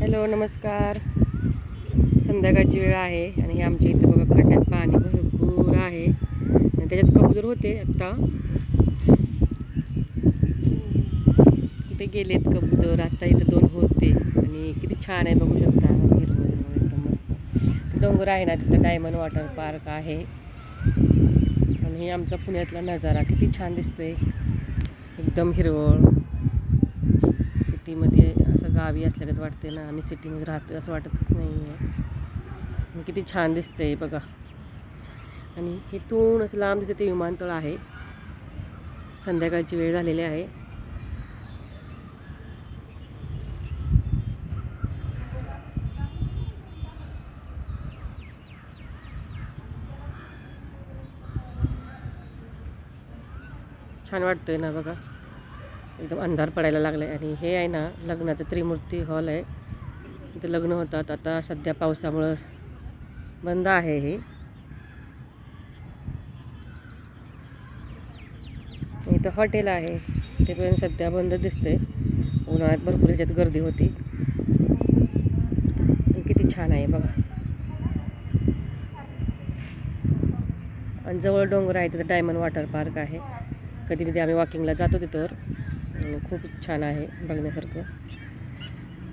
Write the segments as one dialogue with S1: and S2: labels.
S1: Hello नमस्कार. संध्याकाळची वेळ आहे आणि हे आमच्या इथं बघा खड्ड्यात पाणी भरपूर आहे. आणि त्याच्यात कबूतर होते आत्ता कुठे गेलेत कबूतर. आत्ता इथं दोन होते. आणि किती छान आहे बघू शकता. हिरवं एकदम मस्त डोंगर आहे ना तिथं डायमंड वॉटर पार्क आहे. आणि हे आमचा पुण्यातला नजारा. किती छान दिसतोय. एकदम हिरवळ. सिटीमध्ये गावी असल्यागत वाटते ना. आम्ही सिटीमध्ये राहतो असं वाटतच नाही आहे किती छान दिसतंय बघा. आणि हे इथून असं लांब दिसतं ते विमानतळ आहे. संध्याकाळची वेळ झालेली आहे. छान वाटतोय ना बघा. एकदम अंधार पडायला लागला. आहे आणि हे आहे ना लग्नाचं त्रिमूर्ती हॉल आहे. इथं लग्न होतात. आता सध्या पावसामुळं बंद आहे हे. इथं हॉटेल आहे. ते पण सध्या बंद दिसते उन्हाळ्यात भरपूर ह्याच्यात गर्दी होती. किती छान आहे बघा. आणि जवळ डोंगर आहे. तिथं डायमंड वॉटर पार्क आहे. कधी कधी आम्ही वॉकिंगला जातो तिथं. आणि खूप छान आहे बघण्यासारखं.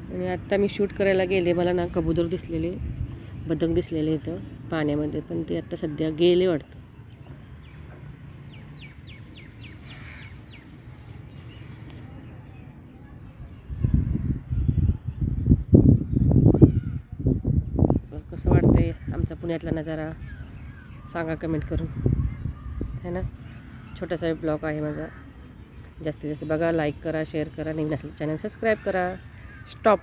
S1: आणि आत्ता मी शूट करायला गेले मला ना कबूतर दिसलेले बदक दिसलेले इथं पाण्यामध्ये पण ते आत्ता सध्या गेले वाटतं. कसं वाटतंय आमचा पुण्यातला नजारा? सांगा कमेंट करून. है ना? छोटासा ब्लॉग आहे माझा. जास्तीत जास्त बघा लाईक करा शेअर करा. नवीन असेल चॅनल सबस्क्राईब करा. स्टॉप